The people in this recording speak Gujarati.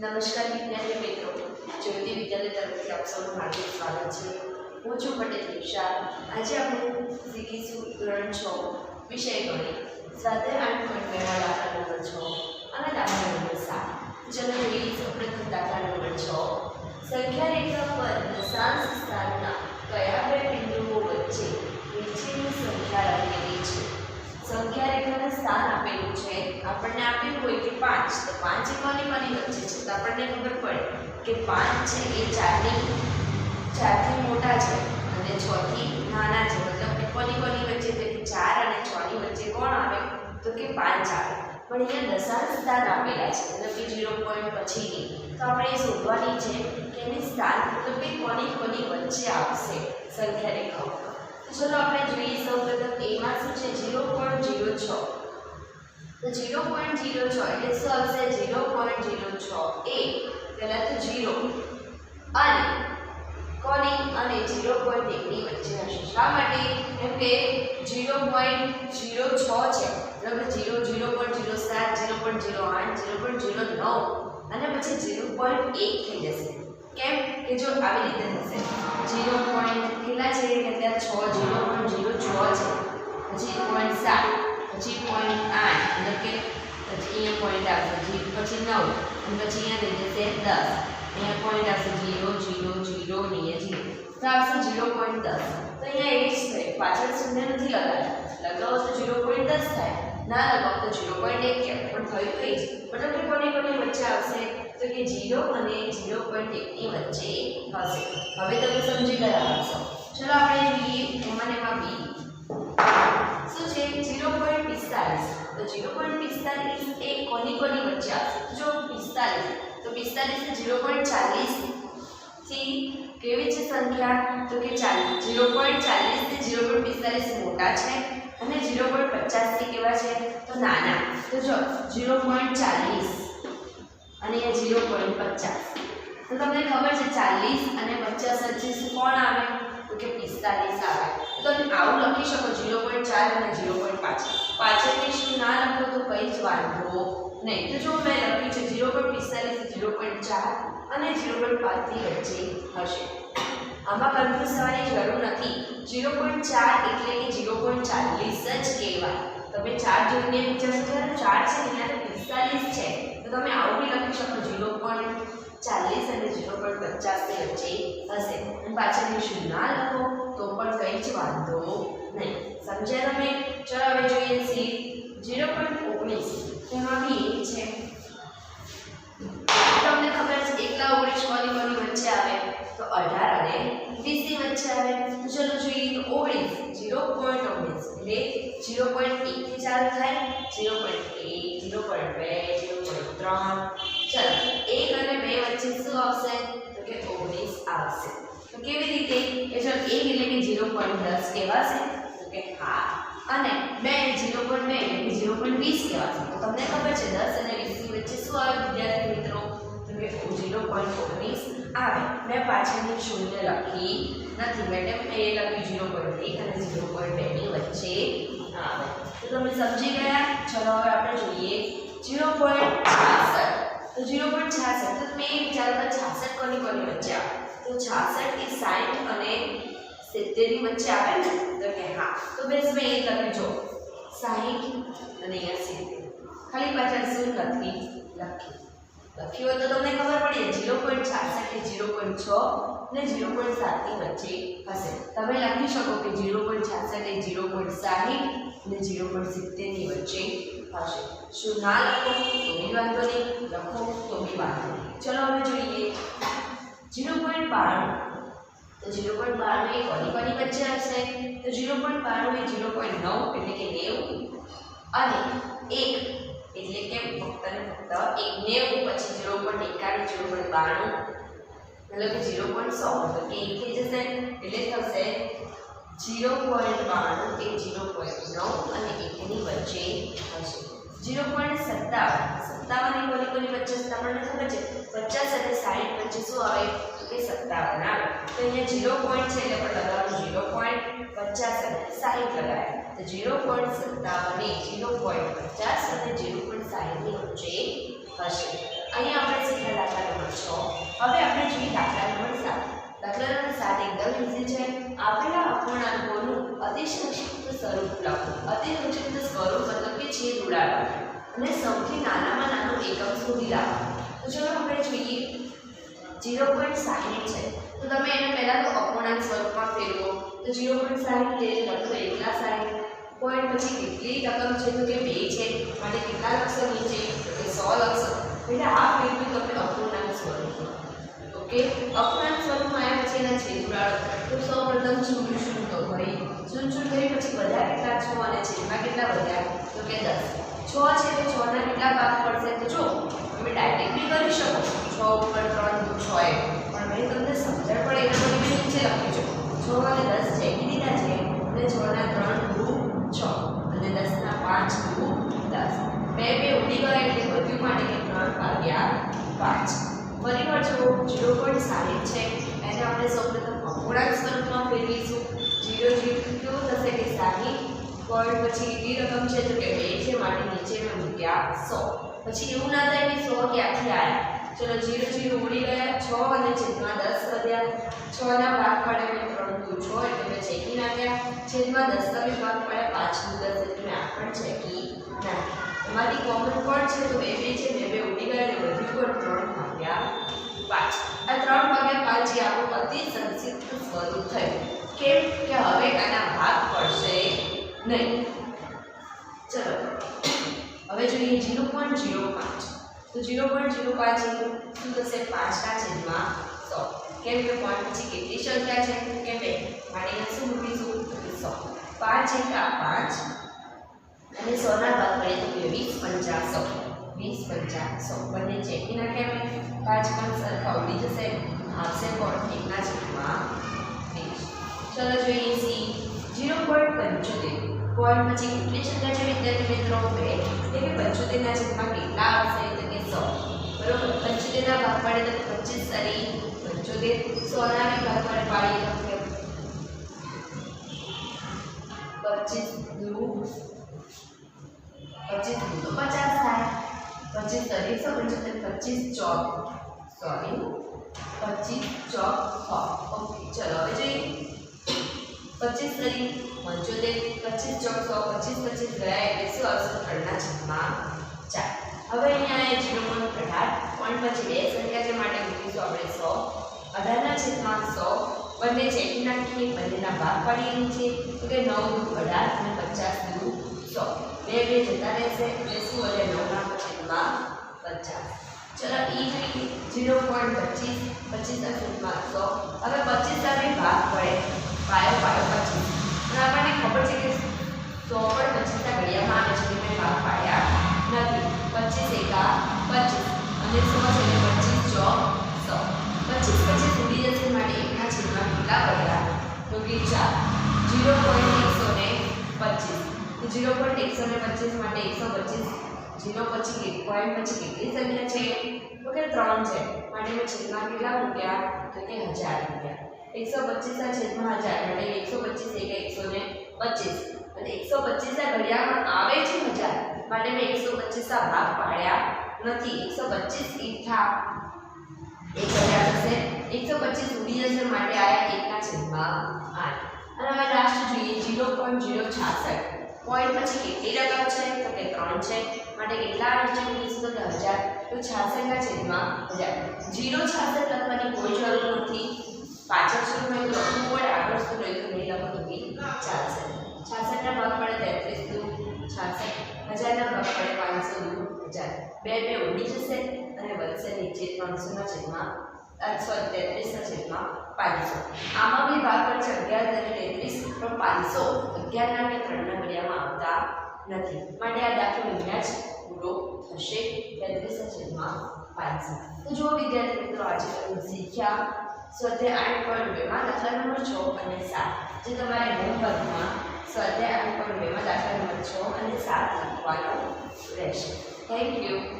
નમસ્કાર વિદ્યાર્થી મિત્રો. જ્યોતિ વિદ્યાલય તરફથી આપ સૌનું હાર્દિક સ્વાગત છે. હું છું પટેલ દિશા આજે આપણે શીખીશું ધોરણ છ, વિષય ગણિત. સ્વાધ્યાય આઠ પોઈન્ટ બેમાં દાખલા નંબર છ અને દાખલા નંબર સાત. ચલો જોઈએ સૌપ્રથમ દાખલા નંબર છ. સંખ્યા રેખા પર દશાંશ સ્થાનના કયા બે બિંદુઓ વચ્ચે નીચેની સંખ્યા રાખેલી છે? સંખ્યા રેખાનું સ્થાન આપેલું છે. આપણને આપેલું પાંચ. તો પાંચ કોની કોની વચ્ચે છે? તો આપણને ખબર પડે કે પાંચ છે એ ચારની, ચારથી મોટા છે અને છ થી નાના છે. મતલબ કે કોની કોની વચ્ચે? તો કે ચાર અને છ ની વચ્ચે કોણ આવે? તો કે પાંચ આવે. પણ અહીંયા દશાંશ સ્થાન આપેલા છે. મતલબ કે ઝીરો પોઈન્ટ પછીની. તો આપણે એ શોધવાની છે કે એની સ્થાન મતલબ કે કોની કોની વચ્ચે આવશે સંખ્યા રેખાઓ તો ચલો આપણે જોઈએ સૌ પ્રથમ એમાં શું છે ઝીરો પોઈન્ટ ઝીરો છ તો ઝીરો પોઈન્ટ ઝીરો છ એટલે શું આવશે ઝીરો પોઈન્ટ ઝીરો છ એ પહેલાં તો ઝીરો અને કોની અને ઝીરો પોઈન્ટ એકની વચ્ચે હશે શા માટે કેમ કે ઝીરો પોઈન્ટ ઝીરો છ છે બરાબર ઝીરો ઝીરો પોઈન્ટ ઝીરો સાત ઝીરો પોઈન્ટ ઝીરો આઠ ઝીરો પોઈન્ટ ઝીરો નવ અને પછી ઝીરો પોઈન્ટ એક થઈ જશે કેમ કે જો આવી રીતે થશે ઝીરો પોઈન્ટ કેટલા છે કે ત્યાં છ ઝીરો પોઈન્ટ ઝીરો છ છે પછી પોઈન્ટ સાત પછી પોઈન્ટ આઠ, મતલબ કે પછી અહીંયા પોઈન્ટ આવશે, જી, પછી નવ, અને પછી અહીંયા થઈ જશે દસ. અહીંયા પોઈન્ટ આવશે ઝીરો ઝીરો ઝીરો ને અહીંયા ઝીરો તો આવશે ઝીરો પોઈન્ટ દસ. તો અહીંયા એ જ થાય પાછળ શૂન્ય નથી લગાવ્યા લગાવો તો ઝીરો પોઈન્ટ દસ થાય. ના લગાવો તો ઝીરો પોઈન્ટ એક કહેવાય. પણ થયું તો એ જ. મતલબ કે કોની કોની વચ્ચે આવશે? તો કે ઝીરો અને ઝીરો પોઈન્ટ એકની વચ્ચે હશે. હવે તમે સમજી ગયા હશો. ચલો પિસ્તાલીસ. તો ઝીરો પોઈન્ટ પિસ્તાલીસ એ કોની કોની વચ્ચે આવશે? જો પિસ્તાલીસ, તો પિસ્તાલીસ એ ઝીરો પોઈન્ટ ચાલીસથી કેવી છે સંખ્યા? તો કે ચાલીસ. ઝીરો પોઈન્ટ ચાલીસથી ઝીરો પોઈન્ટ પિસ્તાલીસ મોટા છે અને ઝીરો પોઈન્ટ પચાસથી કેવા છે? તો નાના. તો જો ઝીરો પોઈન્ટ ચાલીસ અને એ ઝીરો પોઈન્ટ પચાસ. તો તમને ખબર છે ચાલીસ અને પચાસ વચ્ચે કોણ આવે? તો કે પિસ્તાલીસ આવે. તો તમે આવું લખી શકો ઝીરો પોઈન્ટ ચાર અને ઝીરો પોઈન્ટ પાંચ. પાછળથી શું ના લખો તો કંઈ જ વાંધો નહીં. તો જો મેં લખ્યું છે ઝીરો પોઈન્ટ પિસ્તાલીસ ઝીરો પોઈન્ટ ચાર અને ઝીરો પોઈન્ટ પાંચની વચ્ચે હશે. આમાં કન્ફ્યુઝ થવાની જરૂર નથી. ઝીરો પોઈન્ટ ચાર એટલે કે ઝીરો પોઈન્ટ ચાલીસ જ કહેવાય. તમે ચાર જોઈને વિચારશો ચાર છે અહીંયા તો પિસ્તાલીસ છે. તો તમે આવું બી લખી શકો ઝીરો પોઈન્ટ ચાલીસ અને ઝીરો પોઈન્ટ પચાસની વચ્ચે હશે અને પાછળની શું ના લખો તો પણ કંઈ જ વાંધો નહીં સમજ્યા તમે ચલો હવે જોઈએ સી ઝીરો પોઈન્ટ ઓગણીસ તેમાં બી એક છે તમને ખબર છે એકલા ઓગણીસ કોની કોની વચ્ચે આવે તો અઢાર અને વીસની વચ્ચે આવે તો ચલો જોઈએ તો ઓગણીસ ઝીરો પોઈન્ટ ઓગણીસ એટલે ઝીરો પોઈન્ટ એકથી ચાલુ થાય ઝીરો પોઈન્ટ એક ઝીરો પોઈન્ટ બે ઝીરો પોઈન્ટ ત્રણ ચલો એક અને બે વચ્ચે શું આવશે તો કે ઓગણીસ આવશે તો કેવી રીતે કે જો એક એટલે કે ઝીરો પોઈન્ટ દસ કહેવાશે તો કે હા અને બે ઝીરો પોઈન્ટ બે એટલે કે ઝીરો પોઈન્ટ વીસ કહેવાશે તો તમને ખબર છે દસ અને વીસની વચ્ચે શું આવે વિદ્યાર્થી મિત્રો તો કે ઝીરો પોઈન્ટ ઓગણીસ આવે મેં પાછળની શૂન્ય લખી નથી મેડમ એ લખ્યું ઝીરો પોઈન્ટ એક અને ઝીરો પોઈન્ટ બેની વચ્ચે આવે તો તમે સમજી ગયા ચલો હવે આપણે જોઈએ ઝીરો પોઈન્ટ છાસઠ તો ઝીરો પોઈન્ટ છાસઠ. તો મેં એ વિચારો કે છાસઠ કોની કોની વચ્ચે આવે તો છાસઠ એ સાઠ અને સિત્તેરની વચ્ચે આવે ને? તો કે હા. તો બેસ મેં એ તમે જો. સાહીઠ અને અહીંયા સિત્તેર. ખાલી પાછળ શું લખી? લખ્યું હોય તો તમને ખબર પડી ઝીરો પોઈન્ટ છાસઠ એ ઝીરો પોઈન્ટ છ અને ઝીરો પોઈન્ટ સાતની વચ્ચે હશે. તમે લખી શકો કે ઝીરો પોઈન્ટ છાસઠ એ ઝીરો પોઈન્ટ સાહીઠ અને ઝીરો પોઈન્ટ સિત્તેરની વચ્ચે હશે શું ના લખો તો બી વાંધો નહીં લખો તો બી વાંધો ચલો હવે જોઈએ. ઝીરો પોઈન્ટ બાણું તો ઝીરો પોઈન્ટ બાણું એ કોની કોની વચ્ચે હશે તો ઝીરો પોઈન્ટ બાણું એ ઝીરો પોઈન્ટ નવ, એટલે કે નેવું. અને એક, એટલે કે ફક્ત ને ફક્ત એક નેવું, પછી ઝીરો પોઈન્ટ એકાણું ઝીરો પોઈન્ટ બાણું. મતલબ કે ઝીરો પોઈન્ટ સો. તો કે એક થઈ જશે? એટલે થશે જીરો પોઈન્ટ બાણું એ જીરો પોઈન્ટ નવ અને એકની વચ્ચે હશે. જીરો પોઈન્ટ સત્તાવન. સત્તાવન એ કોની કોની વચ્ચે સત્તાવન ખબર છે? પચાસ અને સાહીઠ વચ્ચે શું આવે? તો કે સત્તાવન આવે. તો અહીંયા જીરો પોઈન્ટ છે એટલે પણ લગાવવાનું જીરો પોઈન્ટ પચાસ અને સાહીઠ લગાવ્યા તો જીરો પોઈન્ટ સત્તાવન એ જીરો પોઈન્ટ પચાસ અને જીરો પોઈન્ટ સાહીઠની વચ્ચે હશે. અહીંયા આપણે સીધા દાખલા નંબર છ. હવે આપણે જોઈએ દાખલા નંબર સાત. ઇઝી છે. આપેલા અપૂર્ણાંકોનું અતિસંક્ષિપ્ત સ્વરૂપ લખો અતિસંક્ષિપ્ત સ્વરૂપ મતલબ કે છે ઉડાડવાનું અને સૌથી નાનામાં નાનું એકમ સુધી લાવો તો ચલો આપણે જોઈએ. ઝીરો પોઈન્ટ સાહીઠ છે. તો તમે એને પહેલાં તો અપૂર્ણાંક સ્વરૂપમાં ફેરવો. તો ઝીરો પોઈન્ટ સાહીઠ લઈ લખો એકલા સાહીઠ. પોઈન્ટ પછી કેટલી રકમ છે? તો કે બે છે. માટે કેટલા લખશો નીચે? તો કે સો લખશો એટલે આ ફેરવ્યું તમને અપૂર્ણાંક સ્વરૂપમાં ઓકે અપૂર્ણાંક સ્વરૂપમાં આવ્યા પછી એના છેદ ઉડાડો તો સૌ પ્રથમ શૂન્ય શૂન્ય તો ભાઈ શૂન્ય કરી પછી બધા કેટલા છ અને છેદમાં કેટલા વધ્યા? તો કે દસ. છ છે તો છના કેટલા ભાગ પડશે? તો જો, તમે ડાયરેક્ટ બી કરી શકો છ. ઉપર ત્રણ દુ છ એક પણ મેં તમને સમજણ પડે એના માટે નીચે લખ્યું છે છ અને દસ ચેકી દીધા છે અને છના ત્રણ દુ છ અને દસના પાંચ દુ દસ બે બે ઉડી ગયા એટલે વધ્યું માટે કે ત્રણ ભાગ્યા પાંચ ફરી વાર જો ઝીરો પોઈન્ટ સાહીઠ છે એને આપણે સૌપ્રથમ અપૂર્ણાંક સ્વરૂપમાં ફેરવીશું ઝીરો ઝીરો કેવું થશે કે પોઈન્ટ પછી એવી રકમ છે તો કે બે છે, માટે નીચે મેં મૂક્યા સો. પછી એવું ના થાય કે સો ક્યાંથી આવ્યા ચલો જીરો જીરો ઉડી ગયા, છ અને છેદમાં દસ વધ્યા છ ના ભાગ પડે મેં ત્રણ દુ છ, એટલે મેં ચેકી નાખ્યા. છેદમાં દસ તમે ભાગ પડે પાંચનું દસ, એટલે મેં આ પણ ચેકી નાખ્યા. એમાંથી કોમન પણ છે તો બે બે છે, બે બે ઉડી ગયા એટલે વધ્યું પણ ત્રણ ભાગ્યા પાંચ. આ ત્રણ ભાગ્યા પાંચ આપણું અતિ સંક્ષિપ્ત સ્વરૂપ થયું. કેમ? કે હવે આના ભાગ પડશે. નહીં. ચલો. હવે જોઈએ ઝીરો પોઈન્ટ ઝીરો પાંચ. તો ઝીરો પોઈન્ટ ઝીરો પાંચ શું થશે? પાંચના છેદમાં સો. કેમ કે પોઈન્ટ પછી કેટલી સંખ્યા છે? કે બે. માટે શું મૂકીશું સો. પાંચ એકા પાંચ અને સોના ભાગ પડે તો વીસ પંચા સો. વીસ પંચા સો. બંને ચેકી નાખ્યા પાંચ પણ સરખા ઉડી જશે. આવશે પોઈન્ટ એકના છેદમાં પોઈન્ટ પછી કેટલી સંખ્યા છે વિદ્યાર્થી મિત્રો બે એટલે કે પંચોતેરના છેદમાં કેટલા આવશે તો કે સો. બરોબર? પંચોતેરના ભાગ પાડે તો પચીસ સરી પંચોતેર સોના ભાગ પાડે પાડીએ તો કે પચીસ દુ પચીસ દુ તો પચાસ થાય. પચીસ તરી સો પંચોતેર, પચીસ ચોક. સોરી પચીસ ચોક સો ઓકે ચલો, હવે જોઈએ. પચીસ તરી પંચોતેર પચીસ ચોક સો પચીસ પચીસ ગયા એટલે શું આવશે? ત્રણના છેદમાં ચાર. હવે અહીંયા જીરો પોઈન્ટ અઢાર પોઈન્ટ પછી બે, સંખ્યા છે માટે મૂકીશું આપણે સો. અઢારના છેદમાં સો. બંને ચેકી નાખીએ બંનેના ભાગ પાડીએ છે. તો કે નવ દુ અઢાર અને પચાસ દુ સો. બે બે જતા રહેશે. એટલે શું એટલે નવના છેદમાં પચાસ. ચલો ઈ જોઈએ જીરો પોઈન્ટ પચીસ, પચીસના છેદમાં સો. હવે પચીસ સાથે ભાગ પડે. પાયો પાયો પચીસ. અને આપણને ખબર છે કે સો પણ પચીસના ઘડિયામાં આવે છે કે ભાગ પાડ્યા નથી. પચીસ એકા પચીસ. અને સો છે એટલે પચીસ ચોક સો. પચીસ પચીસ ઉડી જશે માટે એકના છેદમાં કેટલા પડ્યા તો કે ચાર. જીરો પોઈન્ટ એકસો ને પચીસ. જીરો પોઈન્ટ એકસો ને પચીસ માટે એકસો પચીસ. જીરો પછી એક પોઈન્ટ પછી કેટલી સંખ્યા છે? તો કે ત્રણ છે. માટે મેં છેદમાં કેટલા મૂક્યા? તો કે હજાર મૂક્યા. એકસો પચીસના છેદમાં હજાર. એટલે એકસો પચીસ પચીસ. અને એકસો પચીસના ઘડિયાળમાં આવે છે હજાર માટે મેં એકસો પચીસના ભાગ પાડ્યા નથી. એકસો પચીસ ઈઠા એક હજાર થશે એકસો પચીસ ઉડી જશે માટે આયા એકના છેદમાં આઠ. અને હવે લાસ્ટ જોઈએ જીરો પોઈન્ટ જીરો છાસઠ. પોઈન્ટ પછી કેટલી રકમ છે? તો કે ત્રણ છે. માટે કેટલા નીચે મૂકીશું તો હજાર. તો છાસઠના છેદમાં હજાર. જીરો છાસઠ લખવાની કોઈ જરૂર નથી. પાછળ શું હોય તો પડે આગળ શું હોય તો નહીં લખો તો બી ચાલશે. છાસઠના ભાગ પડે તેત્રીસ દુ છાસઠ હજારના ભાગ પડે પાંચસો દુ હજાર. બે બે ઉડી જશે અને વધશે નીચે ત્રણસોના છેદમાં સોરી તેત્રીસના છેદમાં પાંચસો. આમાં બી ભાગ પડશે અગિયાર અને તેત્રીસ, પણ પાંચસો અગિયારના કે ત્રણના ગળિયામાં આવતા નથી. માટે આ દાખલો અહીંયા જ પૂરો થશે. તેત્રીસના છેદમાં પાંચસો. તો જો વિદ્યાર્થી મિત્રો, આજે તમે શીખ્યા. સ્વાધ્યાય આઠ પોઈન્ટ બેમાં દાખલા નંબર છ અને સાત. જે તમારે હોમવર્કમાં સ્વાધ્યાય આઠ પોઈન્ટ બેમાં દાખલા નંબર છ અને સાત લખવાનો રહેશે. Thank you